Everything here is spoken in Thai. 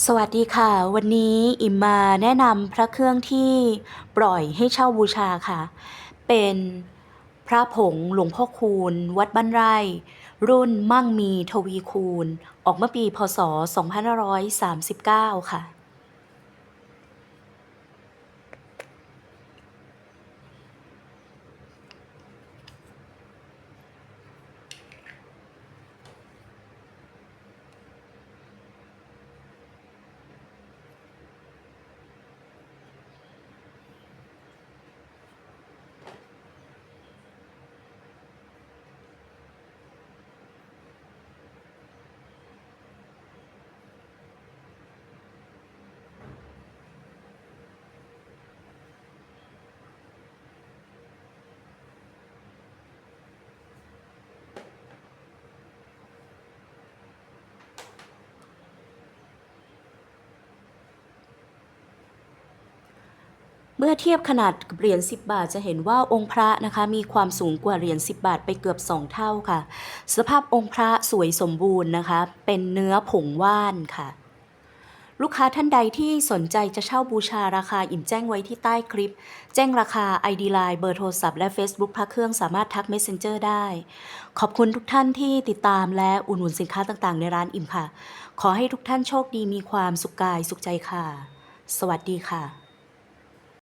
สวัสดีค่ะ วันนี้อิมมาแนะนำพระเครื่องที่ปล่อยให้เช่าบูชาค่ะ เป็นพระผงหลวงพ่อคูณ วัดบ้านไร่ รุ่นมั่งมีทวีคูณ ออกเมื่อปีพศ 2539 ค่ะ เมื่อเทียบขนาดเหรียญ10 บาทจะเห็นว่าองค์พระนะคะมีความสูงกว่าเหรียญ10 บาทไปเกือบ 2 เท่าค่ะ สภาพองค์พระสวยสมบูรณ์นะคะ เป็นเนื้อผงว่านค่ะ ลูกค้าท่านใดที่สนใจจะเช่าบูชาราคาอิ่มแจ้งไว้ที่ใต้คลิป แจ้งราคา ID Line เบอร์โทรศัพท์และ Facebook พระเครื่องสามารถทัก Messenger ได้ ขอบคุณทุกท่านที่ติดตามและอุดหนุนสินค้าต่างๆ ในร้านอิ่มค่ะ ขอให้ทุกท่านโชคดีมีความสุขกายสุขใจค่ะ สวัสดีค่ะ